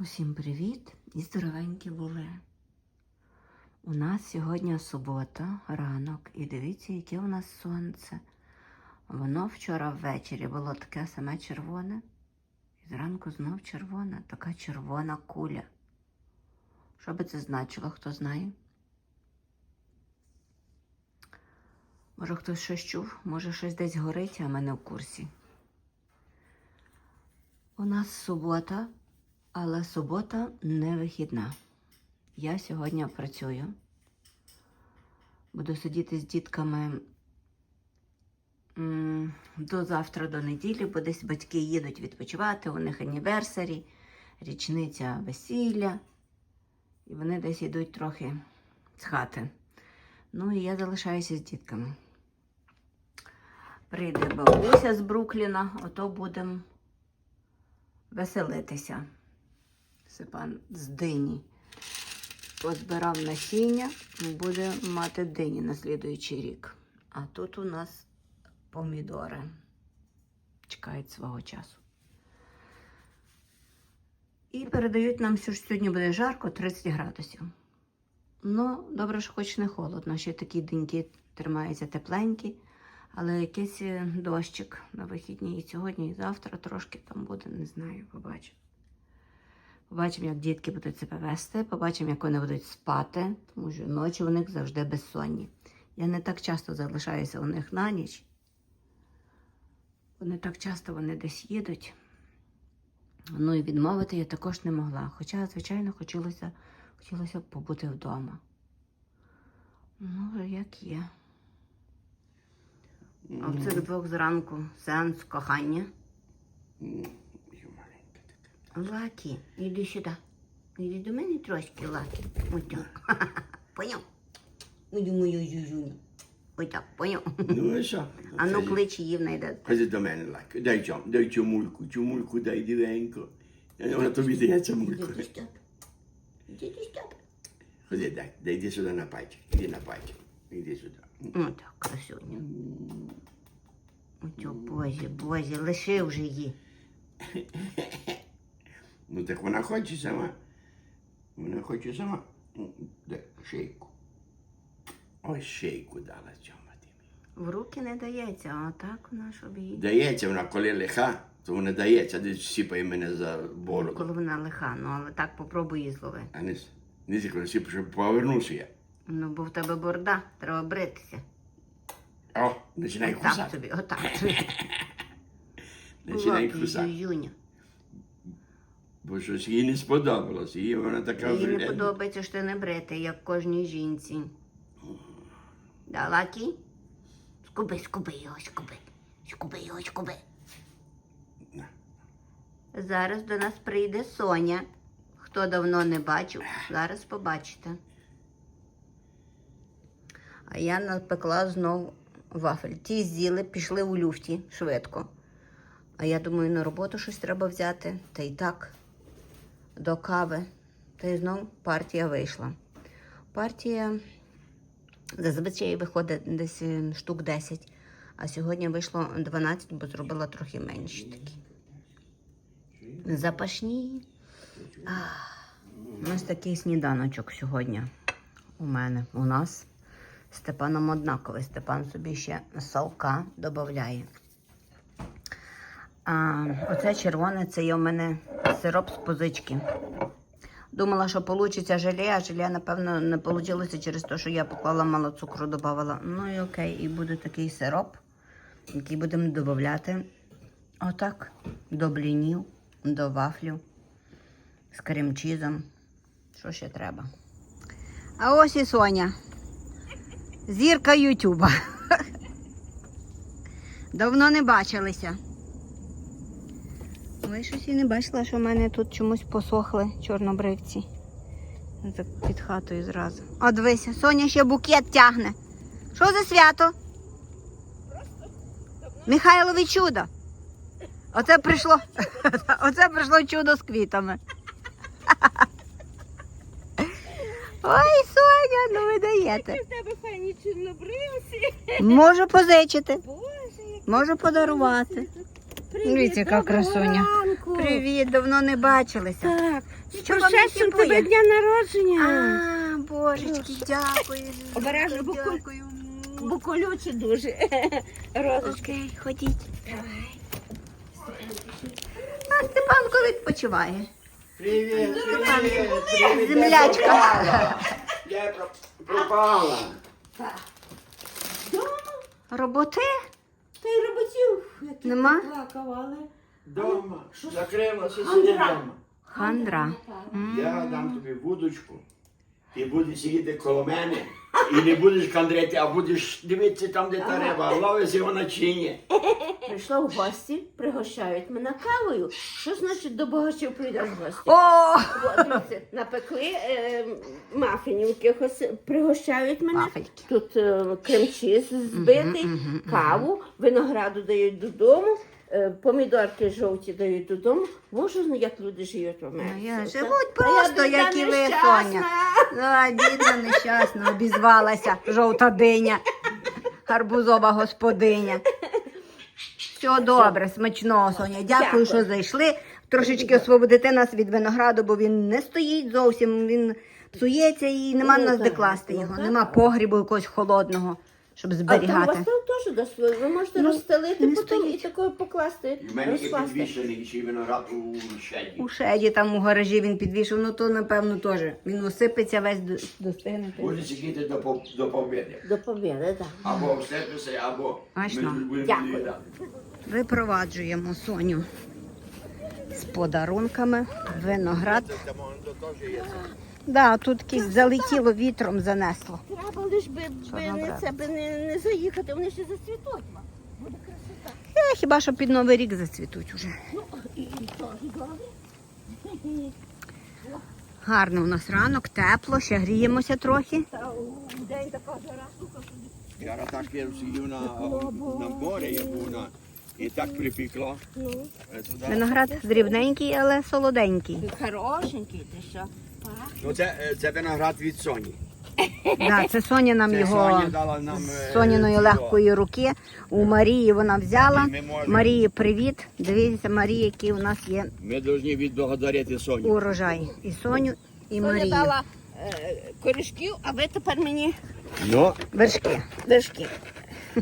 Усім привіт і здоровенькі були. У нас сьогодні субота, ранок, і дивіться, яке у нас сонце. Воно вчора ввечері було таке саме червоне. І зранку знов червона, така червона куля. Що би це значило, хто знає? Може, хтось щось чув, може щось десь горить, а ми не в курсі. У нас субота, але субота не вихідна. Я сьогодні працюю. Буду сидіти з дітками до завтра, до неділі, бо десь батьки їдуть відпочивати, у них аніверсарі, річниця весілля. І вони десь йдуть трохи з хати. Ну і я залишаюся з дітками. Прийде бабуся з Брукліна, ото будемо веселитися. Степан з дині позбирав насіння, буде мати дині на слідуючий рік. А тут у нас помідори чекають свого часу. І передають нам, що ж сьогодні буде жарко 30 градусів. Ну, добре, що хоч не холодно, ще такі деньки тримаються тепленькі, але якийсь е, дощик на вихідні і сьогодні, і завтра трошки там буде, не знаю, побачимо. Побачимо, як дітки будуть себе вести, побачимо, як вони будуть спати, тому що ночі у них завжди безсонні. Я не так часто залишаюся у них на ніч. Вони так часто вони десь їдуть. Ну і відмовити я також не могла. Хоча, звичайно, хотілося, хотілося б побути вдома. Ну, як є. А в цих двох зранку сеанс кохання. Лакі, іди сюди. Іди до мене трошки, Лакі. Отак. Поняв? Іди мою зюзюню. Отак, поняв? Ну і що? А ну клич її знайде. Ходи до мене, лайк. Дай цьому, дай цю мульку, цю мульку дай дівенько. Вона тобі дається мульку. Іди Степ. Іди Степ. Ходи, дай, дай іди сюди на пальчик. Іди на пальчик. Іди сюди. Отак, красуня. Ото, бозі, бозі, лиши вже її. Ну так вона хоче сама. Вона хоче сама. Шейку. Ось шейку дала цьому. В руки не дається, а так вона щоб її. Дається вона, коли лиха, то вона дається, десь сіпає мене за бороду. Коли вона лиха, ну але так попробуй її злови. А не, не коли сіпає, щоб повернувся я. Ну, бо в тебе борда, треба бритися. О, починай Отак кусати. тобі, отак тобі. Починай кусати. Бо щось їй не сподобалось. Їй вона така Їй не подобається, що ти не бритий, як кожній жінці. Да, Лакі? Скуби, скуби його, скуби. Скуби його, скуби. Зараз до нас прийде Соня. Хто давно не бачив, зараз побачите. А я напекла знов вафель. Ті з'їли, пішли у люфті швидко. А я думаю, на роботу щось треба взяти. Та й так, до кави. Та й знов партія вийшла. Партія зазвичай виходить десь е, штук 10, а сьогодні вийшло 12, бо зробила трохи менші такі. Запашні. Ах, Ось такий сніданочок сьогодні у мене. У нас Степаном однаковий. Степан собі ще салка додає. А, оце червоне це є у мене сироп з позички. Думала, що вийде желе, а желе, напевно, не вийшло через те, що я поклала мало цукру, додавала. Ну і окей, і буде такий сироп, який будемо додати отак до блінів, до вафлю з крем-чізом. Що ще треба? А ось і Соня. Зірка Ютуба. Давно не бачилися. Ви щось і не бачила, що в мене тут чомусь посохли чорнобривці. Так під хатою зразу. О, дивися, Соня ще букет тягне. Що за свято? Михайлові чудо. Оце прийшло, оце прийшло чудо з квітами. Ой, Соня, ну ви даєте. в тебе файні чорнобривці. Можу позичити, Боже, можу подарувати. Дивіться, яка красуня. Привіт, давно не бачилися. Так, Що вам прошедшим не тебе дня народження. А, божечки, дякую. Обережно, бо куль- дякую. Бо дуже. Розочки. Окей, ходіть. А Степанко відпочиває. Привіт, привіт, привіт. Землячка. Я про- пропала. Роботи? Та й роботів. як Нема? плакав, але... Дома. Закрилася, Хандра. сидить вдома. Хандра. Я дам тобі вудочку. І будеш сидіти коло мене. І не будеш кандрити, а будеш дивитися там, де та риба. Ловиться вона чи ні. Прийшла в гості, пригощають мене кавою. Що значить до богачів прийдеш в гості? О! От, дивіться, напекли е, мафінів якихось, пригощають мене. Вафельки. Тут е, крем-чіз збитий, каву, винограду дають додому, помідорки жовті дають додому. Боже, ну як люди живуть в Америці. Ну, я живуть просто, як і ви. Соня. А, бідна, нещасна, обізвалася жовта диня, гарбузова господиня. Все добре, смачного, Соня. Дякую, що зайшли. Трошечки освободите нас від винограду, бо він не стоїть зовсім, він псується і нема Ну, нас де класти ну, його. Нема погрібу якогось холодного, щоб А там у зберігати. вас там теж дасть, ви- ви можете Ну, розстелити не потім і стоїть. такою покласти, В мене є розкласти. підвішений ще виноград у щеді. У шеді там у гаражі він підвішив, ну то напевно теж. Він осипеться весь до- достигнути. Будеш сидіти до, пов- до побіди. До побіди, так. Або всипися, або ми ну. будемо Дякую. доїдати. Випроваджуємо Соню з подарунками, виноград. Да, тут якесь залетіло вітром, занесло. Треба лиш би, би не, це, би не, не заїхати, вони ще зацвітуть. Буде красота. Е, хіба що під Новий рік зацвітуть уже. Ну, і, і теж добре. Гарно у нас ранок, тепло, ще гріємося трохи. Та у день така жара, сука, собі. Я так я сидів на, на морі, я був на, і так припекло. Ну, е, туди. Виноград дрібненький, але солоденький. ти хорошенький, ти що? Ну, це, е, це виноград від Соні. Да, це Соня нам Це його Соня дала нам, е, Соніної цього. легкої руки. У Марії вона взяла. Ми можемо- Марії, привіт. Дивіться, Марія, який у нас є Ми повинні відблагодарити Соню. урожай. І Соню, і Соня Марію. дала е, корішків, а ви тепер мені Ну, Вершки. вершки.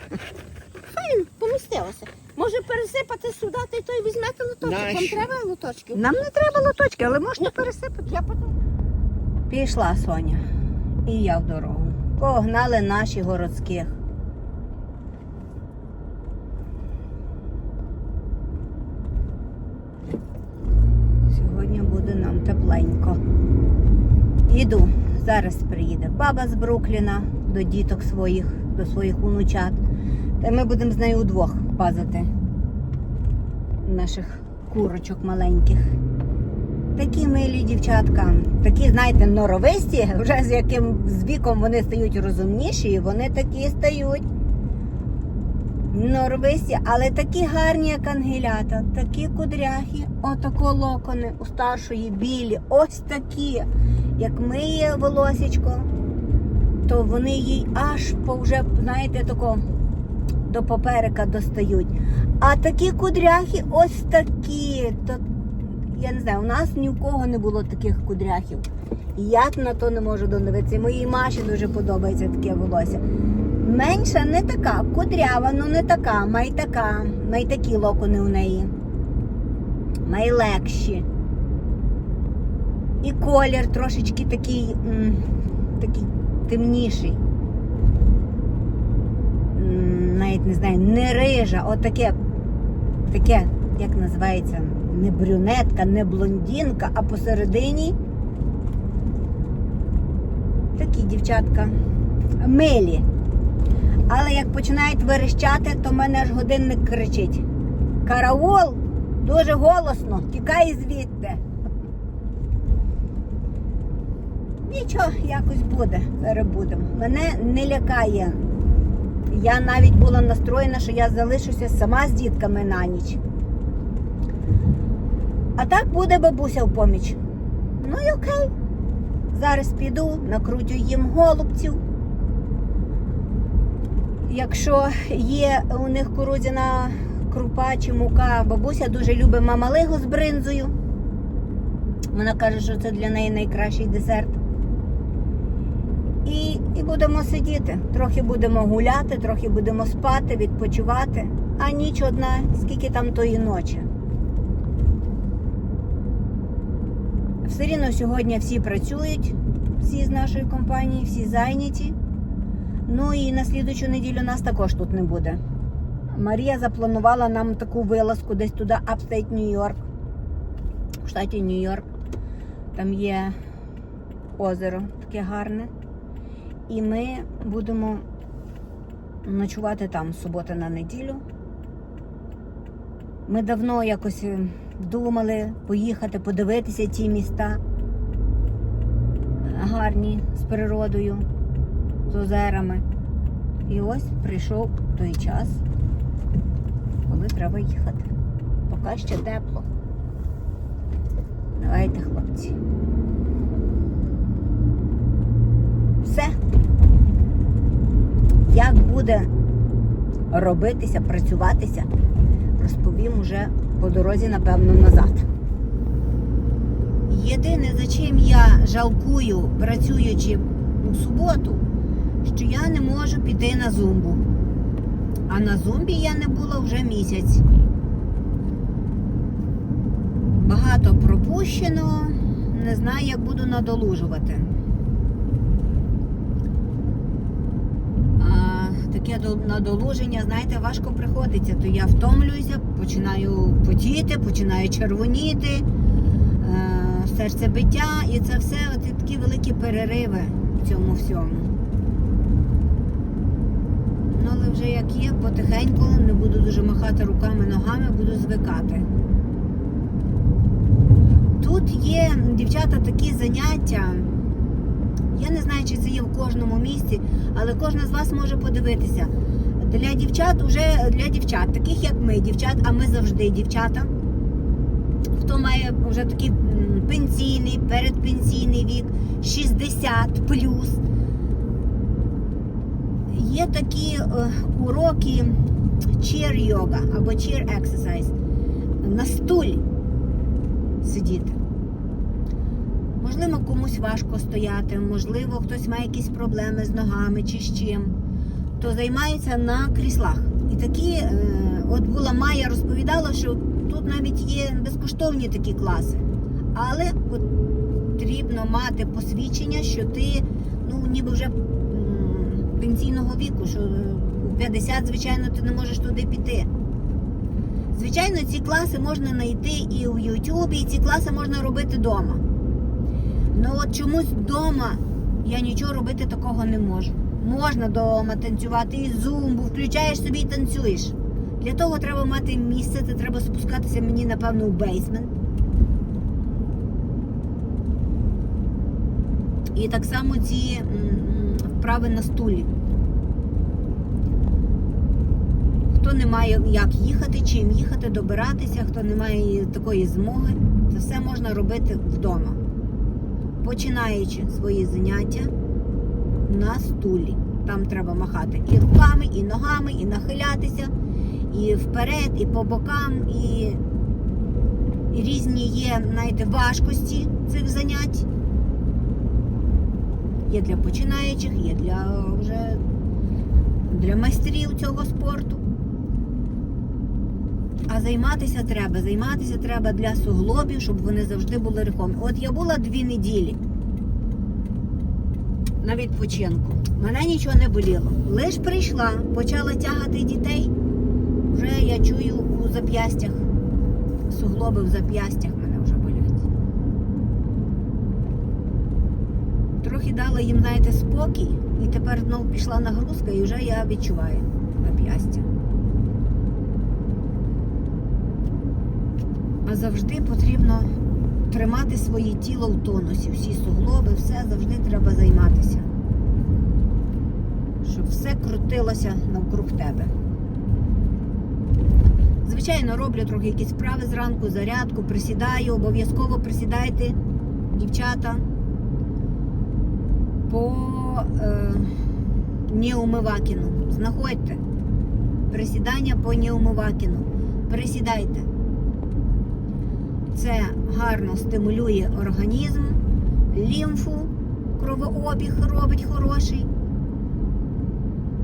Файн, помістилося. Може пересипати сюди, та й той візьмете лоточок. Вам треба лоточків? Нам не треба лоточки, але можна пересипати. Я потім. Пішла Соня. І я в дорогу. Погнали наші городських. Сьогодні буде нам тепленько. Іду. Зараз приїде баба з Брукліна до діток своїх, до своїх онучат. Та ми будемо з нею удвох пазити наших курочок маленьких. Такі милі дівчатка, такі, знаєте, норовисті, вже з яким з віком вони стають розумніші, і вони такі стають. Норовисті, але такі гарні, як ангелята, такі кудряхи, отако локони у старшої білі, ось такі. Як миє волосічко, то вони їй аж по вже, знаєте, тако до поперека достають. А такі кудряхи ось такі. То я не знаю, у нас ні в кого не було таких кудряхів. І я на то не можу додивитися. Моїй Маші дуже подобається таке волосся. Менша не така, кудрява, ну не така, май така, май такі локони у неї. Май легші. І колір трошечки такий, м, такий темніший. Навіть не знаю, не рижа, отаке, таке, як називається, не брюнетка, не блондинка, а посередині такі дівчатка милі. Але як починають верещати, то в мене аж годинник кричить. Караул! Дуже голосно, тікай звідти. Нічого, якось буде, перебудемо. Мене не лякає. Я навіть була настроєна, що я залишуся сама з дітками на ніч. А так буде бабуся в поміч. Ну і окей. Зараз піду, накрутю їм голубців. Якщо є у них кукурудзяна крупа чи мука. Бабуся дуже любить мамалигу з бринзою. Вона каже, що це для неї найкращий десерт. І, і будемо сидіти. Трохи будемо гуляти, трохи будемо спати, відпочивати. А ніч одна, скільки там тої ночі. Все рівно сьогодні всі працюють, всі з нашої компанії, всі зайняті. Ну і на слідучу неділю нас також тут не буде. Марія запланувала нам таку вилазку десь туди, Upstate Нью-Йорк, в штаті Нью-Йорк. Там є озеро таке гарне. І ми будемо ночувати там з суботи на неділю. Ми давно якось думали поїхати, подивитися ті міста гарні з природою, з озерами. І ось прийшов той час, коли треба їхати. Поки ще тепло. Давайте, хлопці. Все. Як буде робитися, працюватися, розповім уже по дорозі, напевно, назад. Єдине, за чим я жалкую, працюючи у суботу, що я не можу піти на зумбу. А на зумбі я не була вже місяць. Багато пропущено, не знаю, як буду надолужувати. А, таке надолуження, знаєте, важко приходиться. То я втомлююся, починаю потіти, починаю червоніти, е, серцебиття, і це все от такі великі перериви в цьому всьому. Ну, але вже як є, потихеньку не буду дуже махати руками, ногами, буду звикати. Тут є, дівчата, такі заняття. Я не знаю, чи це є в кожному місці, але кожна з вас може подивитися. Для дівчат, уже для дівчат, таких як ми, дівчат, а ми завжди дівчата. Хто має вже такий пенсійний, передпенсійний вік, 60 плюс. Є такі е, уроки cheer йога або cheer exercise на стулі сидіти. Можливо, комусь важко стояти, можливо, хтось має якісь проблеми з ногами чи з чим, то займається на кріслах. І такі, е, от була Майя розповідала, що тут навіть є безкоштовні такі класи. Але потрібно мати посвідчення, що ти ну, ніби вже пенсійного віку, що у 50, звичайно, ти не можеш туди піти. Звичайно, ці класи можна знайти і у Ютубі, і ці класи можна робити вдома. Ну от чомусь вдома я нічого робити такого не можу. Можна вдома танцювати і зумбу, включаєш собі і танцюєш. Для того треба мати місце, це треба спускатися мені, напевно, у бейсмент. І так само ці вправи на стулі. Хто не має як їхати, чим їхати, добиратися, хто не має такої змоги, це все можна робити вдома. Починаючи свої заняття на стулі. Там треба махати і руками, і ногами, і нахилятися, і вперед, і по бокам, і, різні є, знаєте, важкості цих занять. Є для починаючих, є для вже для майстрів цього спорту. А займатися треба. Займатися треба для суглобів, щоб вони завжди були рухомі. От я була дві неділі на відпочинку. Мене нічого не боліло. Лиш прийшла, почала тягати дітей. Вже я чую у зап'ястях. Суглоби в зап'ястях мене вже болять. Трохи дала їм, знаєте, спокій, і тепер знову пішла нагрузка, і вже я відчуваю зап'ястя. А завжди потрібно тримати своє тіло в тонусі, всі суглоби, все завжди треба займатися. Щоб все крутилося навкруг тебе. Звичайно, роблю трохи якісь справи зранку, зарядку, присідаю, обов'язково присідайте, дівчата, по е, Неумивакіну. Знаходьте присідання по Неумивакіну. Присідайте. Це гарно стимулює організм, лімфу, кровообіг робить хороший.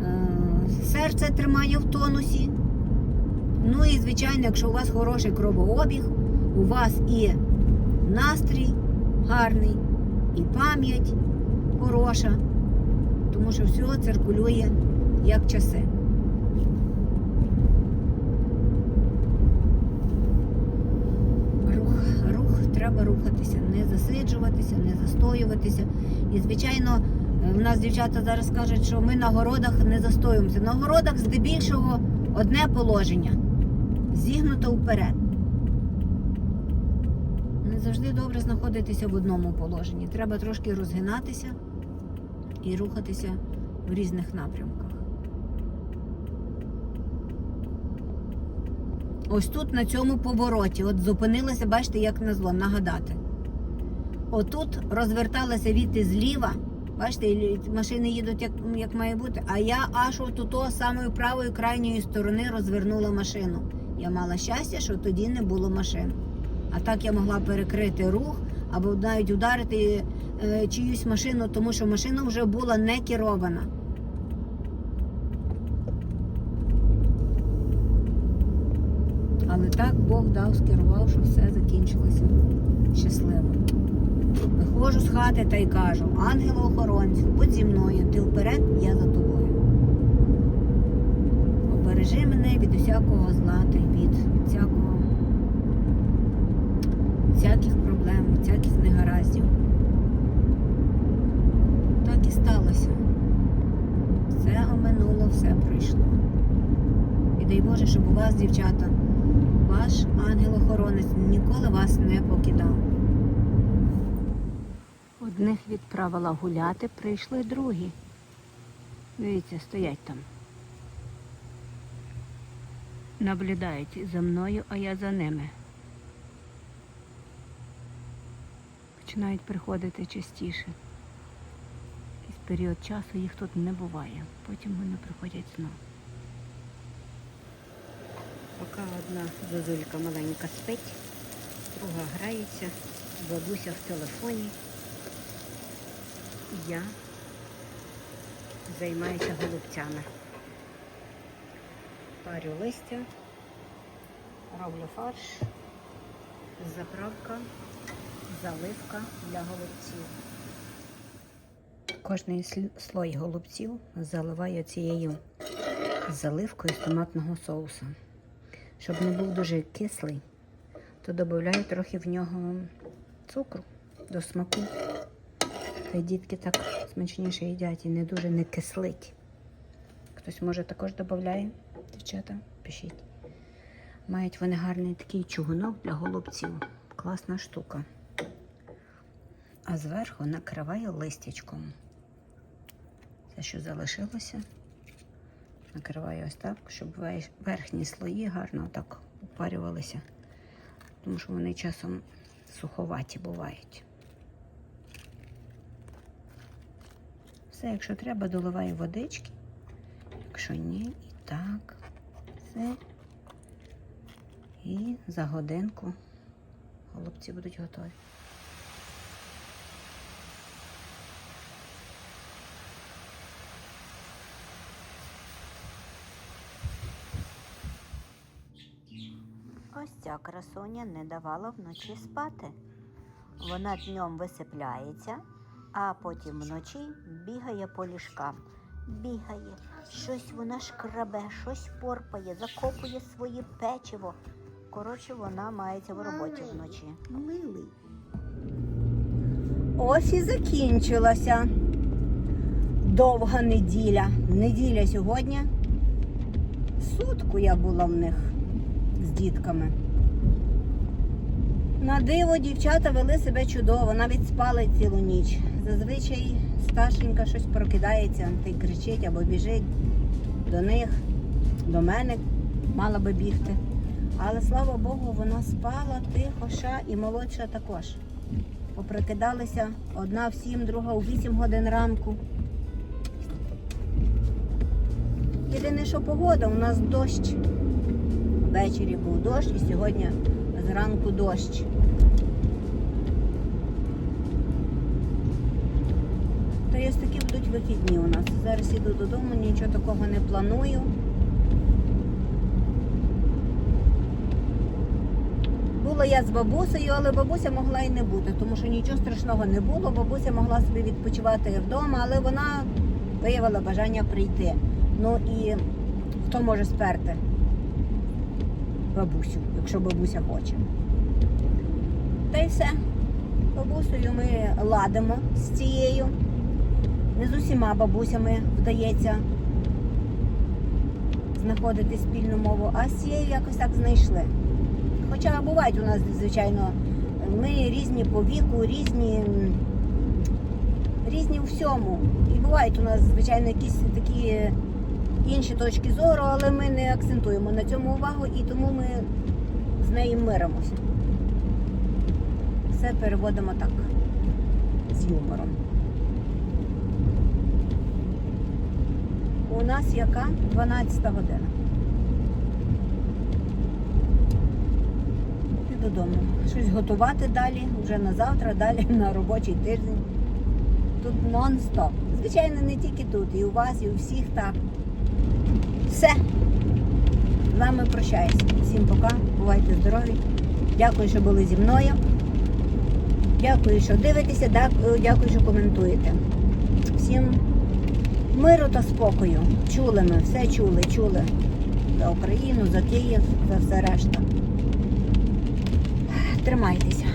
Е, Серце тримає в тонусі. Ну і звичайно, якщо у вас хороший кровообіг, у вас і настрій гарний, і пам'ять хороша, тому що все циркулює як часи. Рух, рух, треба рухатися, не засиджуватися, не застоюватися. І, звичайно, е, у нас дівчата зараз кажуть, що ми на городах не застоюємося. На городах здебільшого одне положення зігнуто вперед. Не завжди добре знаходитися в одному положенні. Треба трошки розгинатися і рухатися в різних напрямках. Ось тут на цьому повороті, от зупинилася, бачите, як назло, нагадати. Отут розверталася віти зліва, бачите, машини їдуть як, як має бути, а я аж от того самої правої крайньої сторони розвернула машину. Я мала щастя, що тоді не було машин. А так я могла перекрити рух або навіть ударити е, чиюсь машину, тому що машина вже була не керована. Але так Бог дав, скерував, що все закінчилося щасливо. Виходжу з хати та й кажу: ангелу-охоронцю, будь зі мною, ти вперед, я за тобою. Обережи мене від усякого зла та й від всякого, всяких проблем, всяких негараздів. Так і сталося. Все оминуло, все пройшло. І дай Боже, щоб у вас, дівчата, ваш ангел-охоронець ніколи вас не покидав. Одних відправила гуляти, прийшли другі. Дивіться, стоять там. Наблюдають за мною, а я за ними. Починають приходити частіше. Якийсь період часу їх тут не буває. Потім вони приходять знову. Поки одна зозулька маленька спить, друга грається, бабуся в телефоні. Я займаюся голубцями. Парю листя, роблю фарш, заправка, заливка для голубців. Кожний слой голубців заливаю цією заливкою з томатного соусу. Щоб не був дуже кислий, то додаю трохи в нього цукру до смаку. Та дітки так смачніше їдять і не дуже не кислить. Хтось може також додає, дівчата, пишіть. Мають вони гарний такий чугунок для голубців. Класна штука. А зверху накриваю листячком. Це, що залишилося, накриваю ось так, щоб верхні слої гарно так упарювалися, тому що вони часом суховаті бувають. Все, якщо треба, доливаю водички. Якщо ні, і так. Все. І за годинку голубці будуть готові. Ось ця красуня не давала вночі спати. Вона днем висипляється, а потім вночі бігає по ліжкам. Бігає, щось вона шкрабе, щось порпає, закопує своє печиво. Коротше, вона мається в роботі вночі. Милий. Ось і закінчилася довга неділя. Неділя сьогодні. Сутку я була в них з дітками. На диво дівчата вели себе чудово, навіть спали цілу ніч. Зазвичай старшенька щось прокидається та й кричить або біжить до них, до мене, мала би бігти. Але слава Богу, вона спала тихо, ша і молодша також. Поприкидалися одна в сім, друга у вісім годин ранку. Єдине, що погода, у нас дощ. Ввечері був дощ і сьогодні зранку дощ. Та ось такі будуть вихідні у нас. Зараз іду додому, нічого такого не планую. Була я з бабусею, але бабуся могла і не бути, тому що нічого страшного не було. Бабуся могла собі відпочивати вдома, але вона виявила бажання прийти. Ну і хто може сперти? Бабусю, якщо бабуся хоче. Та й все. Бабусею ми ладимо з цією. Не з усіма бабусями вдається знаходити спільну мову, а з цією якось так знайшли. Хоча бувають у нас, звичайно, ми різні по віку, різні, різні у всьому. І бувають у нас, звичайно, якісь такі інші точки зору, але ми не акцентуємо на цьому увагу і тому ми з нею миримося. Все переводимо так з юмором. У нас яка 12 година. І додому. Щось готувати далі, вже на завтра, далі на робочий тиждень. Тут нон-стоп. Звичайно, не тільки тут, і у вас, і у всіх так. Все. З вами прощаюсь. Всім пока. Бувайте здорові. Дякую, що були зі мною. Дякую, що дивитеся, дякую, дякую, що коментуєте. Всім миру та спокою. Чули ми, все чули, чули. За Україну, за Київ, за все решта. Тримайтеся.